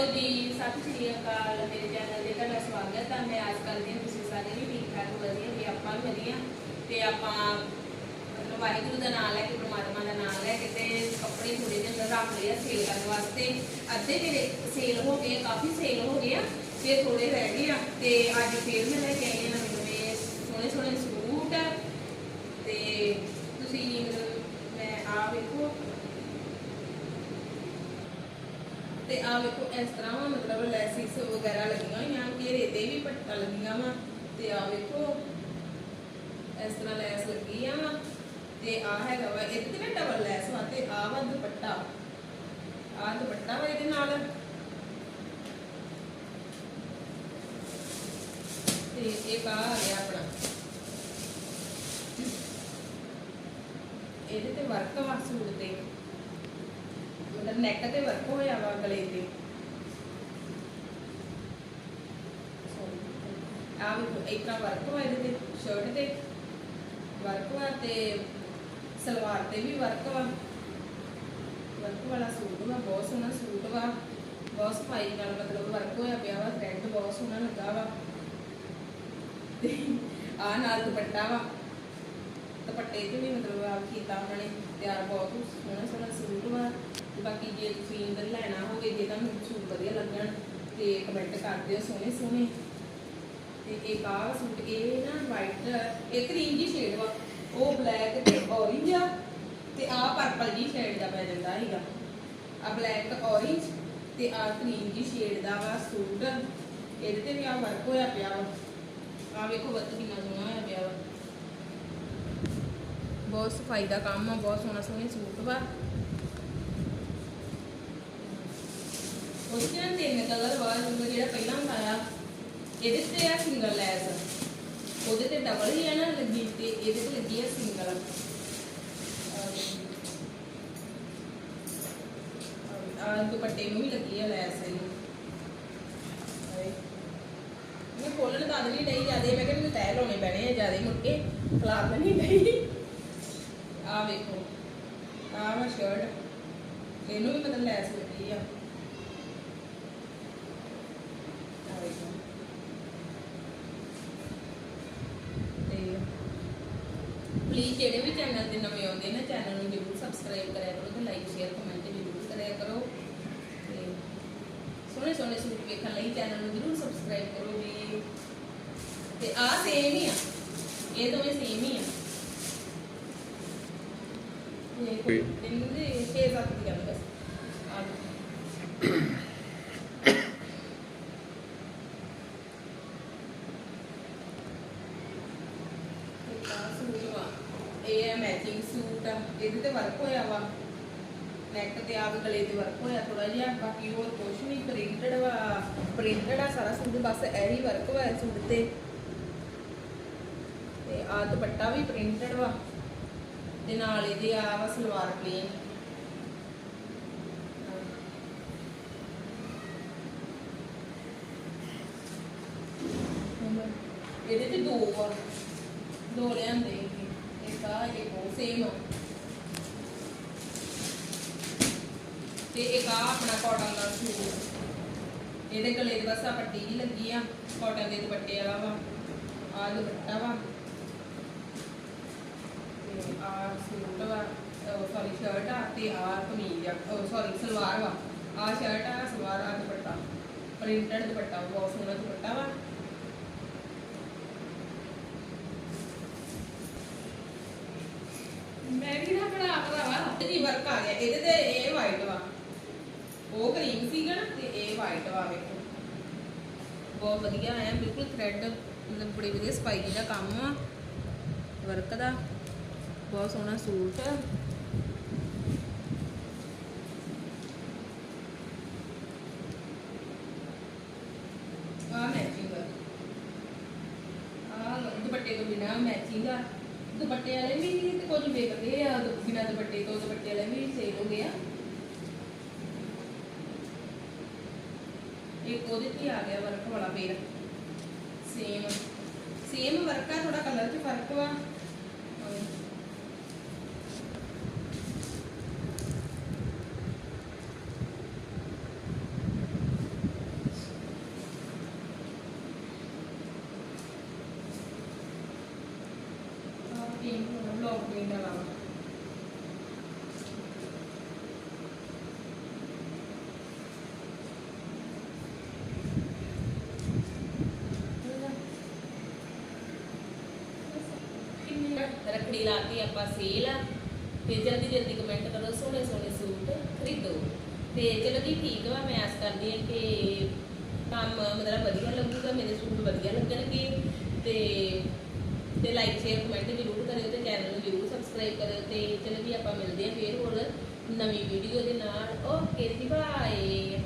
Hello ਦੀ ਸਤਿ ਸ਼੍ਰੀ ਅਕਾਲ ਮੇਰੇ channel ਤੇ ਤੁਹਾਡਾ ਸਵਾਗਤ ਹੈ ਮੈਂ ਆਸ ਕਰਦੀ ਹਾਂ ਤੁਸੀਂ ਸਾਰੇ ਵੀ ਠੀਕ ਠਾਕ ਵਧੀਆ ਤੇ ਆਪਾਂ ਵੀ ਵਧੀਆ। ਤੇ ਆਪਾਂ ਮਤਲਬ ਵਾਹਿਗੁਰੂ ਦਾ ਨਾਮ ਲੈ ਕੇ, ਪਰਮਾਤਮਾ ਦਾ ਨਾਮ ਲੈ ਕੇ ਤੇ ਕੱਪੜੇ ਥੋੜੇ ਜਿਹੇ ਰੱਖ ਲਏ ਸੇਲ ਕਰਨ ਵਾਸਤੇ। ਅੱਧੇ ਮੇਰੇ ਸੇਲ ਹੋ ਗਏ ਕਾਫੀ ਸੇਲ ਹੋ ਗਏ ਆ ਤੇ ਥੋੜੇ ਰਹਿ ਗਏ ਆ। ਤੇ ਅੱਜ ਫੇਰ ਮੈਂ ਲੈ ਕੇ ਆਈ ਹਾਂ ਨਵੇਂ ਸੋਹਣੇ ਸੋਹਣੇ ਤੇ ਆ ਵੇਖੋ, ਇਸ ਤਰ੍ਹਾਂ ਵਾ, ਮਤਲਬ ਲੈਸਿਸ ਵਗੈਰਾ ਲੱਗੀਆਂ ਹੋਈਆਂ, ਘੇਰੇ ਤੇ ਵੀ ਪੱਟਾ ਲੱਗੀਆਂ ਵਾ, ਤੇ ਆ ਵੇਖੋ, ਇਸ ਤਰ੍ਹਾਂ ਲੈਸ ਲੱਗੀ ਆ ਵਾ, ਤੇ ਆ ਹੈਗਾ ਵਾ, ਇਹਦੇ ਤੇ ਡਬਲ ਲੈਸ ਵਾ, ਤੇ ਆ ਵਾ ਦੁਪੱਟਾ ਆ ਦੁਪੱਟਾ ਵਾ ਇਹਦੇ ਨਾਲ। ਤੇ ਇਹ ਆ ਆ ਗਿਆ ਆਪਣਾ। ਇਹਦੇ ਤੇ ਵਰਕ ਵਾ ਸੂਟ ਤੇ। ਮਤਲਬ ਨੈਕ ਤੇ ਵਰਕ ਹੋਇਆ ਵਾ ਗਲੇ ਤੇ। ਆ ਵੀ ਇੱਕ ਵਰਕ ਵਾ ਇਹਦੇ ਤੇ ਸ਼ਰਟ ਤੇ ਵਰਕ ਵਾ ਤੇ ਸਲਵਾਰ ਤੇ ਵੀ ਵਰਕ ਵਾ। ਵਰਕ ਵਾਲਾ ਸੂਟ ਵਾ, ਬਹੁਤ ਸੋਹਣਾ ਸੂਟ ਵਾ। ਬਹੁਤ ਸਫ਼ਾਈ ਨਾਲ ਮਤਲਬ ਵਰਕ ਹੋਇਆ ਪਿਆ ਵਾ ਥ੍ਰੈਡ ਬਹੁਤ ਸੋਹਣਾ ਲੱਗਾ ਵਾ। ਤੇ ਆ ਨਾਲ ਦੁਪੱਟਾ ਵਾ। ਦੁਪੱਟੇ ਤੇ ਵੀ ਮਤਲਬ ਆ ਕੀਤਾ ਉਹਨਾਂ ਨੇ, ਤਿਆਰ ਬਹੁਤ ਸੋਹਣਾ ਸੋਹਣਾ ਸੂਟ ਵਾ। ਬਾਕੀ ਜੇ ਤੁਸੀਂ ਅੰਦਰ ਲੈਣਾ ਹੋਵੇ, ਜੇ ਤੁਹਾਨੂੰ ਸੂਟ ਵਧੀਆ ਲੱਗਣ ਤੇ ਕਮੈਂਟ ਕਰ ਦਿਓ, ਸੋਹਣੇ ਸੋਹਣੇ। ਤੇ ਇੱਕ ਆਹ ਸੂਟ, ਇਹ ਨਾ ਵਾਈਟ ਇਹ ਕਰੀਮ ਜੀ ਸ਼ੇਡ ਵਾ, ਉਹ ਬਲੈਕ ਤੇ ਔਰੇਂਜ ਆ ਤੇ ਆ ਪਰਪਲ ਜੀ ਸ਼ੇਡ ਦਾ ਪੈ ਜਾਂਦਾ ਹੈਗਾ ਆ ਬਲੈਕ ਔਰੇਂਜ ਤੇ ਆ ਕਰੀਮ ਜੀ ਸ਼ੇਡ ਦਾ ਵਾ ਸੂਟ। ਇਹਦੇ ਤੇ ਵੀ ਆ ਵਰਕ ਹੋਇਆ ਪਿਆ ਵਾ। ਆ ਵੇਖੋ ਵੱਤ ਕਿੰਨਾ ਸੋਹਣਾ ਹੋਇਆ ਪਿਆ ਵਾ। ਬਹੁਤ ਸਫ਼ਾਈ ਦਾ ਕੰਮ ਆ, ਬਹੁਤ ਸੋਹਣਾ ਸੋਹਣੇ ਸੂਟ ਵਾ। ਉਸ ਤਿੰਨ ਕਲਰ ਵਾ ਜਿਵੇਂ ਜਿਹੜਾ ਪਹਿਲਾਂ ਹੁੰਦਾ ਇਹਦੇ ਤੇ ਆ ਸਿੰਗਲ ਲੈਸ। ਉਹਦੇ ਤੇ ਡਬਲ ਹੀ ਆ ਨਾ ਲੱਗੀ ਤੇ ਇਹਦੇ ਤੇ ਲੱਗੀ ਆ ਸਿੰਗਲ ਆ ਦੁਪੱਟੇ ਨੂੰ ਵੀ ਲੱਗੀ ਆ ਲੈਸ ਇਹਨੂੰ ਮੈਂ ਖੋਲਣ ਦਾ ਨਹੀਂ ਡਈ ਜਿਆਦੇ, ਮੈਂ ਕਿਹਾ ਮੈਨੂੰ ਤੈਅ ਲਾਉਣੇ ਪੈਣੇ ਆ ਜਿਆਦੇ ਮੁੜ ਕੇ, ਖਲਾਰ ਨਹੀਂ ਡਈ। ਆ ਵੇਖੋ ਆ ਵਾ ਸ਼ਰਟ ਇਹਨੂੰ ਵੀ ਮਤਲਬ ਲੈਸ ਲੱਗੀ ਆ। ਤੇ ਪਲੀਜ਼ ਜਿਹੜੇ ਵੀ ਚੈਨਲ ਤੇ ਨਵੇਂ ਆਉਂਦੇ ਨੇ ਚੈਨਲ ਨੂੰ ਜ਼ਰੂਰ ਸਬਸਕ੍ਰਾਈਬ ਕਰਿਆ ਕਰੋ ਤੇ ਲਾਈਕ ਸ਼ੇਅਰ ਕਮੈਂਟ ਜ਼ਰੂਰ ਕਰਿਆ ਕਰੋ। ਤੇ ਸੋਹਣੇ ਸੋਹਣੇ ਸੂਟ ਵੇਖਣ ਲਈ ਚੈਨਲ ਨੂੰ ਜ਼ਰੂਰ ਸਬਸਕ੍ਰਾਈਬ ਕਰੋ ਜੀ। ਤੇ ਆ ਸੇਮ ਹੀ ਆ। ਇਹ ਦੋਵੇਂ ਸੇਮ ਹੀ ਆ। ਤੇ ਇਹਨਾਂ ਦੇ 6-7 ਦੀ ਗੱਲ ਬਸ ਆ ਦੇਖੋ। ਇਹ ਆਹ ਸੂਟ ਵਾ ਇਹ ਸੂਟ ਆ ਇਹਦੇ ਤੇ ਵਰਕ ਹੋਇਆ ਵਾ। ਨੈਕ ਤੇ ਆਪ ਗਲੇ ਤੇ ਵਰਕ ਹੋਇਆ ਥੋੜਾ ਜਿਹਾ, ਬਾਕੀ ਹੋਰ ਕੁਛ ਨਹੀਂ ਪ੍ਰਿੰਟਡ ਵਾ ਪ੍ਰਿੰਟਡ ਆ ਸਾਰਾ ਸੂਟ, ਬਸ ਇਹੀ ਵਰਕ ਹੋਇਆ ਸੂਟ ਤੇ। ਤੇ ਆ ਦੁਪੱਟਾ ਵੀ ਪ੍ਰਿੰਟਡ ਵਾ, ਤੇ ਨਾਲ ਇਹਦੇ ਆ ਵਾ ਸਲਵਾਰ ਪਲੇਨ ਇਹਦੇ ਤੇ ਦੋ ਵਾ ਦੋ ਲਿਆਂਦੇ। ਸੀ। ਇੱਕ ਆ। ਇੱਕ ਤੇ ਇੱਕ ਆ ਆਪਣਾ ਕਾਟਨ ਦਾ ਸੂਟ ਇਹਦੇ ਗਲੇ ਦੇ ਬਸ ਆ ਪੱਟੀ ਜੀ ਲੱਗੀ ਆ। ਕਾਟਨ ਦੇ ਦੁਪੱਟੇ ਵਾਲਾ ਵਾ। ਆ ਦੁਪੱਟਾ ਵਾ। ਤੇ ਆ ਸੂਟ ਵਾ। ਸੌਰੀ ਸ਼ਰਟ ਆ ਤੇ ਆ ਕਮੀਜ਼ ਆ। ਸੌਰੀ ਸਲਵਾਰ ਵਾ। ਆ ਸ਼ਰਟ ਆ, ਸਲਵਾਰ ਆ ਦੁਪੱਟਾ। ਪ੍ਰਿੰਟਡ ਦੁਪੱਟਾ, ਬਹੁਤ ਸੋਹਣਾ ਦੁਪੱਟਾ ਵਾ। ਮੈਂ ਵੀ ਨਾ ਬਣਾ ਭਰਾਵਾ, ਇਹਦੀ ਵਰਕ ਆ ਗਿਆ। ਇਹਦੇ ਤੇ ਇਹ ਵਾਈਟ ਵਾ। ਉਹ ਕਰੀਮ ਸੀਗਾ ਨਾ, ਤੇ ਇਹ ਵਾਈਟ ਵਾ, ਵੇਖੋ। ਬਹੁਤ ਵਧੀਆ ਆਇਆ, ਬਿਲਕੁਲ ਥ੍ਰੈਡ ਮਤਲਬ ਬੜੀ ਵਧੀਆ ਸਫ਼ਾਈ ਦਾ ਕੰਮ ਆ। ਵਰਕ ਦਾ। ਬਹੁਤ ਸੋਹਣਾ ਸੂਟ। ਆ। ਦੁਪੱਟੇ ਤੋਂ ਬਿਨਾ ਮੈਚਿੰਗ ਆ। ਦੁਪੱਟੇ ਵਾਲੇ ਵੀ ਤੇ ਕੁਝ ਆ, ਦੁ- ਬਿਨਾਂ ਦੁਪੱਟੇ ਤੋਂ ਦੁਪੱਟੇ ਵਾਲੇ ਵੀ ਸੇਲ ਹੋ ਗਏ ਆ। ਇੱਕ ਉਹਦੇ ਤੇ ਆ ਗਿਆ ਵਰਕ ਵਾਲਾ ਫੇਰ। ਸੇਮ ਸੇਮ ਵਰਕ ਆ ਥੋੜਾ ਕਲਰ 'ਚ ਫ਼ਰਕ ਵਾ ਆਹ ਲਾਈਨਿੰਗ ਵਾਲਾ ਵਾ ਰੱਖੜੀ ਲਾਤੀ, ਆਪਾਂ ਸੇਲ ਆ। ਤੇ ਜਲਦੀ ਜਲਦੀ ਕਮੈਂਟ ਕਰੋ, ਸੋਹਣੇ ਸੋਹਣੇ ਸੂਟ ਖਰੀਦੋ। ਤੇ ਚਲੋ ਜੀ, ਠੀਕ ਵਾ, ਮੈਂ ਆਸ ਕਰਦੀ ਹਾਂ ਕਿ ਕੰਮ ਮਤਲਬ ਵਧੀਆ ਲੱਗੂਗਾ, ਮੇਰੇ ਸੂਟ ਵਧੀਆ ਲੱਗਣਗੇ। ਤੇ ਤੇ ਲਾਈਕ ਸ਼ੇਅਰ ਕਮੈਂਟ ਜ਼ਰੂਰ ਕਰਿਓ ਤੇ ਚੈਨਲ ਨੂੰ ਜ਼ਰੂਰ ਸਬਸਕ੍ਰਾਈਬ ਕਰਿਓ। ਤੇ ਚਲੋ ਜੀ, ਆਪਾਂ ਮਿਲਦੇ ਹਾਂ ਫੇਰ ਹੋਰ ਨਵੀਂ ਵੀਡੀਓ ਦੇ ਨਾਲ। ਓਕੇ ਜੀ ਬਾਏ